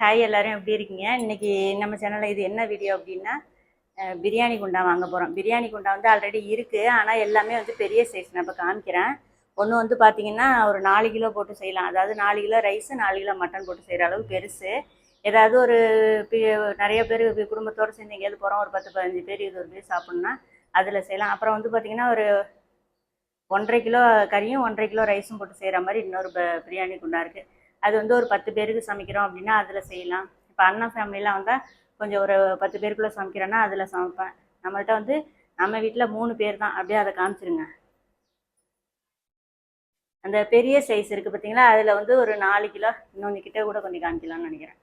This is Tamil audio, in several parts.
ஹாய் எல்லோரும் எப்படி இருக்கீங்க? இன்றைக்கி நம்ம சேனலில் இது என்ன வீடியோ அப்படின்னா பிரியாணி குண்டா வாங்க போகிறோம் பிரியாணி குண்டா வந்து ஆல்ரெடி இருக்குது ஆனால் எல்லாமே வந்து பெரிய சைஸ் நான் இப்போ காமிக்கிறேன். ஒன்று வந்து பார்த்தீங்கன்னா ஒரு நாலு கிலோ போட்டு செய்யலாம். அதாவது நாலு கிலோ ரைஸு நாலு கிலோ மட்டன் போட்டு செய்கிற அளவு பெருசு. ஏதாவது ஒரு நிறைய பேர் குடும்பத்தோடு சேர்ந்து எங்கேயாவது போகிறோம் ஒரு பத்து பதினஞ்சு பேர் இது ஒரு பேர் சாப்பிட்ணுன்னா அதில் செய்யலாம். அப்புறம் வந்து பார்த்திங்கன்னா ஒரு ஒன்றரை கிலோ கறியும் ஒன்றரை கிலோ ரைஸும் போட்டு செய்கிற மாதிரி இன்னொரு பிரியாணி குண்டா இருக்குது அது வந்து ஒரு பத்து பேருக்கு சமைக்கிறோம் அப்படின்னா அதில் செய்யலாம். இப்போ அண்ணன் ஃபேமிலிலாம் வந்தால் கொஞ்சம் ஒரு பத்து பேருக்குள்ளே சமைக்கிறேன்னா அதில் சமைப்பேன். நம்மள்ட்ட வந்து நம்ம வீட்டில் மூணு பேர் தான். அப்படியே அதை காமிச்சிருங்க. அந்த பெரிய சைஸ் இருக்குது பார்த்தீங்களா அதில் வந்து ஒரு நாலு கிலோ இன்னொன்று கிட்ட கூட கொஞ்சம் காமிக்கலாம்னு நினைக்கிறேன்.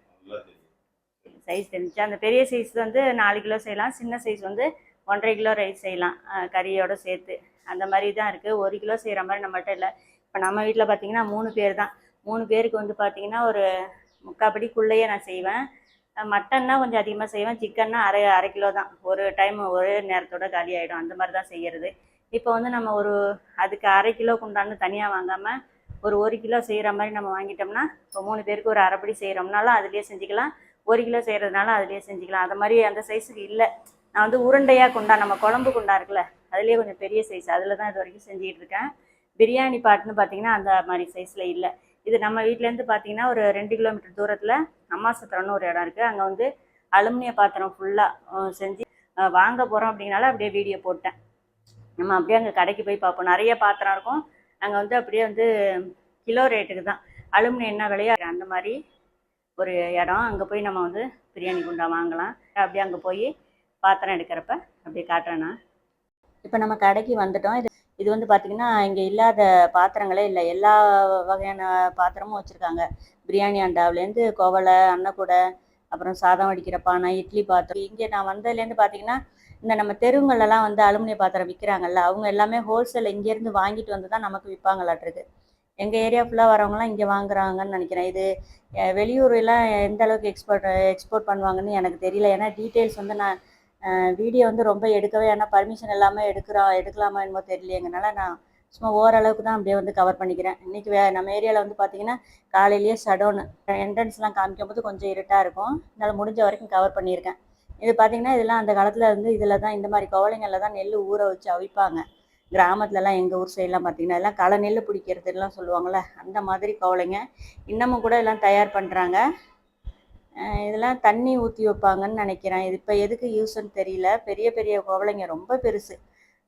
சைஸ் தெரிஞ்சு அந்த பெரிய சைஸ் வந்து நாலு கிலோ செய்யலாம். சின்ன சைஸ் வந்து ஒன்றரை கிலோ ரைஸ் செய்யலாம். கறியோட சேர்த்து. அந்த மாதிரி தான் இருக்குது ஒரு கிலோ செய்கிற மாதிரி நம்மள்ட்ட இல்லை. இப்போ நம்ம வீட்டில் பார்த்தீங்கன்னா மூணு பேர் தான். மூணு பேருக்கு வந்து பார்த்தீங்கன்னா ஒரு முக்காப்படிக்குள்ளேயே நான் செய்வேன். மட்டன்னா கொஞ்சம் அதிகமாக செய்வேன். சிக்கன்னா அரை அரை கிலோ தான். ஒரு டைம் ஒரே நேரத்தோட காலி ஆகிடும் அந்த மாதிரி தான் செய்கிறது இப்போ வந்து நம்ம ஒரு அதுக்கு அரை கிலோ குண்டான்னு தனியாக வாங்காமல் ஒரு ஒரு கிலோ செய்கிற மாதிரி நம்ம வாங்கிட்டோம்னா இப்போ மூணு பேருக்கு ஒரு அரைப்படி செய்கிறோம்னாலும் அதுலேயே செஞ்சுக்கலாம். ஒரு கிலோ செய்கிறதுனால அதுலேயே செஞ்சுக்கலாம். அது மாதிரி அந்த சைஸுக்கு இல்லை. நான் வந்து உருண்டையாக குண்டா நம்ம குழம்பு குண்டா இருக்குல்ல அதுலேயே கொஞ்சம் பெரிய சைஸ் அதில் தான் இது வரைக்கும் செஞ்சுக்கிட்டு இருக்கேன். பிரியாணி பாட்டுன்னு பார்த்தீங்கன்னா அந்த மாதிரி சைஸில் இல்லை. இது நம்ம வீட்டிலேருந்து பார்த்தீங்கன்னா ஒரு ரெண்டு கிலோமீட்டர் தூரத்தில் அம்மாசத்திரம்னு ஒரு இடம் இருக்குது அங்கே வந்து அலுமினிய பாத்திரம் ஃபுல்லாக செஞ்சு வாங்க போகிறோம் அப்படிங்கனால அப்படியே வீடியோ போட்டேன். நம்ம அப்படியே அங்கே கடைக்கு போய் பார்ப்போம். நிறைய பாத்திரம் இருக்கும். அங்கே வந்து அப்படியே வந்து கிலோ ரேட்டுக்கு தான். அலுமினியம் என்ன விலையா? அந்த மாதிரி ஒரு இடம். அங்கே போய் நம்ம வந்து பிரியாணி குண்டா வாங்கலாம். அப்படியே அங்கே போய் பாத்திரம் எடுக்கிறப்ப அப்படியே காட்டுறேன் இப்போ நம்ம கடைக்கு வந்துட்டோம். இது இது வந்து பார்த்திங்கன்னா இங்கே இல்லாத பாத்திரங்களே இல்லை. எல்லா வகையான பாத்திரமும் வச்சுருக்காங்க. பிரியாணி அண்டாவிலேருந்து கோவலை அன்னக்கூடை அப்புறம் சாதம் வடிக்கிற பானை இட்லி பாத்திரம். இங்கே நான் வந்ததுலேருந்து பார்த்தீங்கன்னா இந்த நம்ம தெருவுங்களெல்லாம் வந்து அலுமினிய பாத்திரம் விற்கிறாங்கல்ல அவங்க எல்லாமே ஹோல்சேல் இங்கேருந்து வாங்கிட்டு வந்து தான் நமக்கு விற்பாங்களாட்டிருக்கு எங்கள் ஏரியா ஃபுல்லாக வரவங்களாம் இங்கே வாங்குறாங்கன்னு நினைக்கிறேன். இது அஹ், வெளியூரெல்லாம் எந்த அளவுக்கு எக்ஸ்போர்ட் எக்ஸ்போர்ட் பண்ணுவாங்கன்னு எனக்கு தெரியல. ஏன்னா டீட்டெயில்ஸ் வந்து நான் வீடியோ வந்து ரொம்ப எடுக்கவே ஆனால் பர்மிஷன் இல்லாமல் எடுக்கிறோம் எடுக்கலாமா என்னமோ தெரியலையங்கனால நான் சும்மா ஓரளவுக்கு தான் அப்படியே வந்து கவர் பண்ணிக்கிறேன். இன்றைக்கி வே நம்ம ஏரியாவில் வந்து பார்த்தீங்கன்னா காலையிலேயே ஷடோனு என்ட்ரன்ஸ்லாம் காமிக்கும் போது கொஞ்சம் இருட்டாக இருக்கும். என்னால் முடிஞ்ச வரைக்கும் கவர் பண்ணியிருக்கேன். இது பார்த்தீங்கன்னா இதெல்லாம் அந்த காலத்தில் வந்து இதில் தான் இந்த மாதிரி கோவலைங்களில் தான் நெல் ஊற வச்சு அவிப்பாங்க. கிராமத்துலலாம் எங்கள் ஊர் சைட்லாம் பார்த்தீங்கன்னா எல்லாம் களை நெல் பிடிக்கிறதுலாம் சொல்லுவாங்கள்ல அந்த மாதிரி கோவலைங்க இன்னமும் கூட எல்லாம் தயார் பண்ணுறாங்க இதெல்லாம் தண்ணி ஊற்றி வைப்பாங்கன்னு நினைக்கிறேன். இது இப்போ எதுக்கு யூஸ்ன்னு தெரியல. பெரிய பெரிய கோவலைங்க ரொம்ப பெருசு.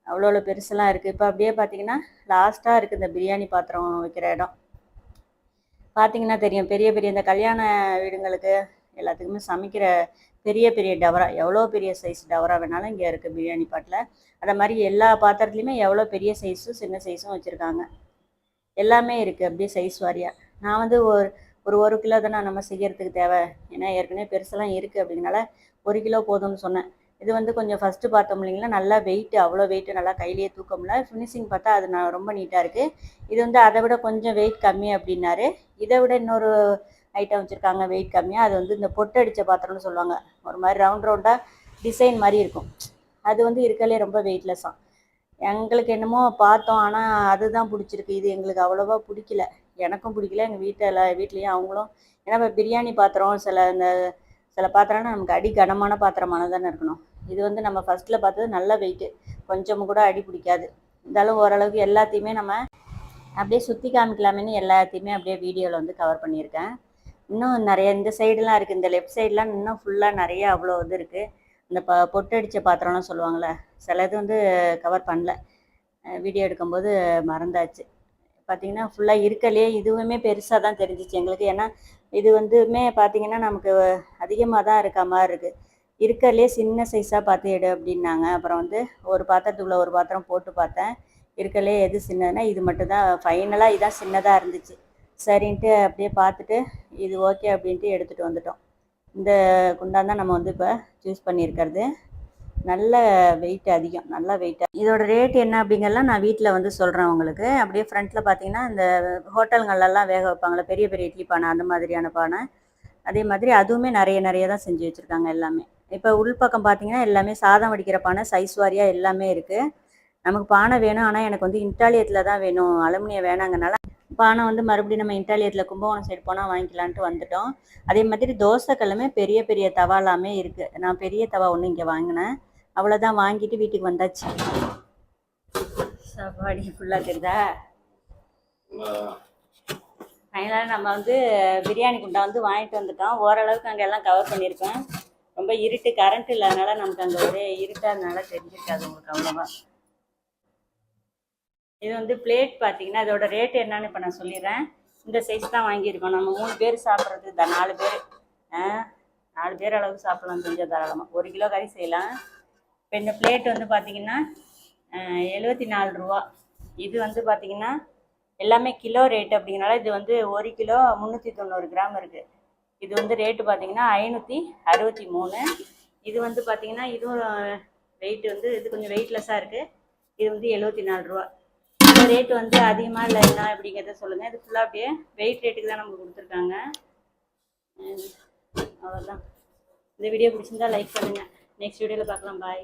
அவ்வளோ அவ்வளோ பெருசெல்லாம் இருக்குது இப்போ அப்படியே பார்த்தீங்கன்னா லாஸ்ட்டாக இருக்குது இந்த பிரியாணி பாத்திரம் வைக்கிற இடம். பார்த்தீங்கன்னா தெரியும். பெரிய பெரிய இந்த கல்யாண வீடுங்களுக்கு எல்லாத்துக்குமே சமைக்கிற பெரிய பெரிய டவரா எவ்வளோ பெரிய சைஸ் டவரா வேணாலும் இங்கே இருக்குது பிரியாணி பாட்டில். அதை மாதிரி எல்லா பாத்திரத்துலையுமே எவ்வளோ பெரிய சைஸும் சின்ன சைஸும் வச்சுருக்காங்க. எல்லாமே இருக்குது அப்படியே சைஸ் வாரியாக நான் வந்து ஒரு ஒரு ஒரு கிலோ தானே நம்ம செய்யறதுக்கு தேவை? ஏன்னா ஏற்கனவே பெருசெல்லாம் இருக்குது அப்படிங்கனால ஒரு கிலோ போதும்னு சொன்னேன். இது வந்து கொஞ்சம் ஃபஸ்ட்டு பார்த்தோம் இல்லைங்களா? நல்லா வெயிட் அவ்வளோ வெயிட்டு நல்லா கையிலேயே தூக்க முடியல. ஃபினிஷிங் பார்த்தா அது நான் ரொம்ப நீட்டாக இருக்குது இது வந்து அதை விட கொஞ்சம் வெயிட் கம்மி அப்படின்னாரு. இதை விட இன்னொரு ஐட்டம் வச்சுருக்காங்க வெயிட் கம்மியாக அது வந்து இந்த பொட்டு அடித்த பாத்திரம்னு சொல்லுவாங்க. ஒரு மாதிரி ரவுண்ட் ரவுண்டாக டிசைன் மாதிரி இருக்கும். அது வந்து இருக்கலே ரொம்ப வெயிட்லெஸ்ஸாக எங்களுக்கு என்னமோ பார்த்தோம். ஆனால் அதுதான் பிடிச்சிருக்கு. இது எங்களுக்கு அவ்வளோவா பிடிக்கல. எனக்கும் பிடிக்கல. எங்கள் வீட்டில் வீட்லேயும் அவங்களும் ஏன்னா இப்போ பிரியாணி பாத்திரம் சில இந்த சில பாத்திரம்னா நமக்கு அடி கனமான பாத்திரமான தானே இருக்கணும். இது வந்து நம்ம ஃபஸ்ட்டில் பார்த்தது நல்ல வெயிட்டு கொஞ்சம் கூட அடி பிடிக்காது. இருந்தாலும் ஓரளவுக்கு எல்லாத்தையுமே நம்ம அப்படியே சுற்றி காமிக்கலாமேன்னு எல்லாத்தையுமே அப்படியே வீடியோவில் வந்து கவர் பண்ணியிருக்கேன். இன்னும் நிறைய இந்த சைடெலாம் இருக்குது இந்த லெஃப்ட் சைட்லாம் இன்னும் ஃபுல்லாக நிறைய அவ்வளோ இது இருக்குது இந்த ப பொட்டடித்த பாத்திரம்லாம் சொல்லுவாங்கள்ல சில இது வந்து கவர் பண்ணல. வீடியோ எடுக்கும்போது மறந்தாச்சு. பார்த்தீங்கன்னா ஃபுல்லாக இருக்கலையே இதுவுமே பெருசாக தான் தெரிஞ்சிச்சு எங்களுக்கு. ஏன்னா இது வந்துமே பார்த்தீங்கன்னா நமக்கு அதிகமாக தான் இருக்க மாதிரி இருக்குது இருக்கறதுலே சின்ன சைஸாக பார்த்து எடு அப்படின்னாங்க. அப்புறம் வந்து ஒரு பாத்திரத்துக்குள்ள ஒரு பாத்திரம் போட்டு பார்த்தேன். இருக்கலே எது சின்னதுன்னா இது மட்டும்தான். ஃபைனலாக இதான் சின்னதாக இருந்துச்சு. சரின்ட்டு அப்படியே பார்த்துட்டு இது ஓகே அப்படின்ட்டு எடுத்துகிட்டு வந்துட்டோம். இந்த குண்டான் தான் நம்ம வந்து இப்போ சூஸ் பண்ணியிருக்கிறது. நல்ல வெயிட் அதிகம் நல்ல வெயிட் இதோட ரேட் என்ன அப்படிங்கறலாம் நான் வீட்டில் வந்து சொல்கிறேன் உங்களுக்கு. அப்படியே ஃப்ரண்ட்டில் பார்த்தீங்கன்னா இந்த ஹோட்டல்கள்லாம் வேக வைப்பாங்களே பெரிய பெரிய இட்லி பானை அந்த மாதிரியான பானை. அதே மாதிரி அதுவுமே நிறைய நிறைய தான் செஞ்சு வச்சுருக்காங்க எல்லாமே. இப்போ உள்பக்கம் பார்த்தீங்கன்னா எல்லாமே சாதம் வடிக்கிற பானை சைஸ் வாரியாக எல்லாமே இருக்குது நமக்கு பானை வேணும் ஆனால் எனக்கு வந்து இன்டாலியத்தில் தான் வேணும். அலுமினியம் வேணாங்கனால பானை வந்து மறுபடியும் நம்ம இன்டாலியத்தில் கும்பகோணம் சைடு போனால் வாங்கிக்கலான்ட்டு வந்துட்டோம். அதே மாதிரி தோசைக்கல்லுமே பெரிய பெரிய தவாலாமே இருக்குது நான் பெரிய தவா ஒன்று இங்கே வாங்கினேன். அவ்வளோதான் வாங்கிட்டு வீட்டுக்கு வந்தாச்சு. சாப்பாடு ஃபுல்லாக தெரியுதா ஃபைனலாக நம்ம வந்து பிரியாணி குண்டா வந்து வாங்கிட்டு வந்துட்டோம். ஓரளவுக்கு அங்கே எல்லாம் கவர் பண்ணியிருக்கோம். ரொம்ப இருட்டு கரண்ட் இல்லாதனால நமக்கு அங்கே ஒரே இருட்டாதனால தெரிஞ்சிருக்காது உங்களுக்கு அவ்வளோவா. இது வந்து பிளேட் பார்த்தீங்கன்னா இதோட ரேட் என்னன்னு இப்போ நான் சொல்லிடுறேன். இந்த சைஸ் தான் வாங்கியிருக்கோம். நம்ம மூணு பேர் சாப்பிட்றது இந்த நாலு பேர் ஆ நாலு பேர் அளவுக்கு சாப்பிடலாம் கொஞ்சம் தாராளமாக ஒரு கிலோ கறி செய்யலாம். இப்போ இந்த பிளேட் வந்து பார்த்தீங்கன்னா எழுபத்தி நாலு ரூபா. இது வந்து பார்த்தீங்கன்னா எல்லாமே கிலோ ரேட் அப்படிங்கிறனால இது வந்து ஒரு கிலோ முந்நூற்றி தொண்ணூறு கிராம் இருக்குது இது வந்து ரேட்டு பார்த்தீங்கன்னா ஐநூற்றி அறுபத்தி மூணு இது வந்து பார்த்தீங்கன்னா இதுவும் வெயிட் வந்து இது கொஞ்சம் வெயிட்லெஸ்ஸாக இருக்குது இது வந்து எழுபத்தி நாலு ரூபா. இந்த ரேட்டு வந்து அதிகமாக இல்லை என்ன அப்படிங்கிறத சொல்லுங்கள் இது ஃபுல்லாக அப்படியே வெயிட் ரேட்டுக்கு தான் நமக்கு கொடுத்துருக்காங்க. அவ்வளோதான் இந்த வீடியோ பிடிச்சிருந்தா லைக் பண்ணுங்கள் நெக்ஸ்ட் வீடியோவில் பார்க்கலாம் பாய்